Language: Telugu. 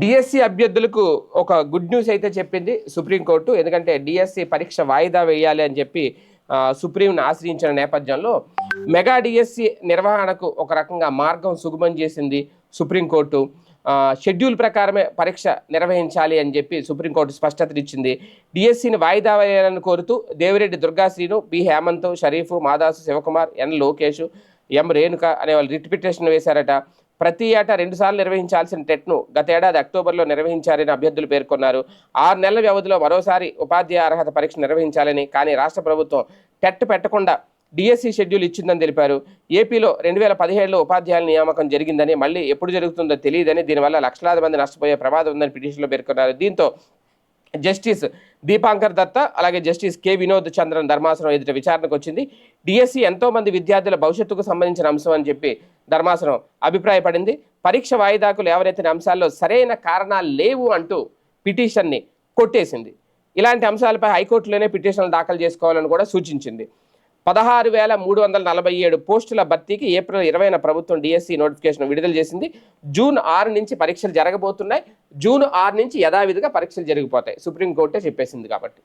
డిఎస్సి అభ్యర్థులకు ఒక గుడ్ న్యూస్ అయితే చెప్పింది సుప్రీంకోర్టు. ఎందుకంటే డిఎస్సి పరీక్ష వాయిదా వేయాలి అని చెప్పి సుప్రీంను ఆశ్రయించిన నేపథ్యంలో మెగా డిఎస్సి నిర్వహణకు ఒక రకంగా మార్గం సుగమం చేసింది సుప్రీంకోర్టు. షెడ్యూల్ ప్రకారమే పరీక్ష నిర్వహించాలి అని చెప్పి సుప్రీంకోర్టు స్పష్టత ఇచ్చింది. డిఎస్సిని వాయిదా వేయాలని కోరుతూ Devireddy Durgasrinu B Hemanth Sharif Madasu Sivakumar N Lokesh M Renuka అనే వాళ్ళు రిట్ పిటిషన్ వేశారట. ప్రతి ఏటా రెండుసార్లు నిర్వహించాల్సిన టెట్ను గత ఏడాది అక్టోబర్లో నిర్వహించారని అభ్యర్థులు పేర్కొన్నారు. ఆరు నెలల వ్యవధిలో మరోసారి ఉపాధ్యాయ అర్హత పరీక్ష నిర్వహించాలని కానీ రాష్ట్ర ప్రభుత్వం టెట్ పెట్టకుండా డిఎస్సి షెడ్యూల్ ఇచ్చిందని తెలిపారు. ఏపీలో రెండు వేల పదిహేడులో ఉపాధ్యాయుల నియామకం జరిగిందని మళ్ళీ ఎప్పుడు జరుగుతుందో తెలియదని దీనివల్ల లక్షలాది మంది నష్టపోయే ప్రమాదం ఉందని పిటిషన్లో పేర్కొన్నారు. దీంతో జస్టిస్ దీపాంకర్ దత్త అలాగే జస్టిస్ కె. వినోద్ చంద్రన్ ధర్మాసనం ఎదుట విచారణకు వచ్చింది. డిఎస్సి ఎంతో మంది విద్యార్థుల భవిష్యత్తుకు సంబంధించిన అంశం అని చెప్పి ధర్మాసనం అభిప్రాయపడింది. పరీక్ష వాయిదాకు లేవనెత్తిన అంశాల్లో సరైన కారణాలు లేవు అంటూ పిటిషన్ని కొట్టేసింది. ఇలాంటి అంశాలపై హైకోర్టులోనే పిటిషన్లు దాఖలు చేసుకోవాలని కూడా సూచించింది. పదహారు వేల మూడు వందల నలభై ఏడు పోస్టుల భర్తీకి ఏప్రిల్ ఇరవైన ప్రభుత్వం డిఎస్సి నోటిఫికేషన్ విడుదల చేసింది. జూన్ ఆరు నుంచి పరీక్షలు జరగబోతున్నాయి. జూన్ ఆరు నుంచి యథావిధిగా పరీక్షలు జరిగిపోతాయి. సుప్రీంకోర్టే చెప్పేసింది కాబట్టి.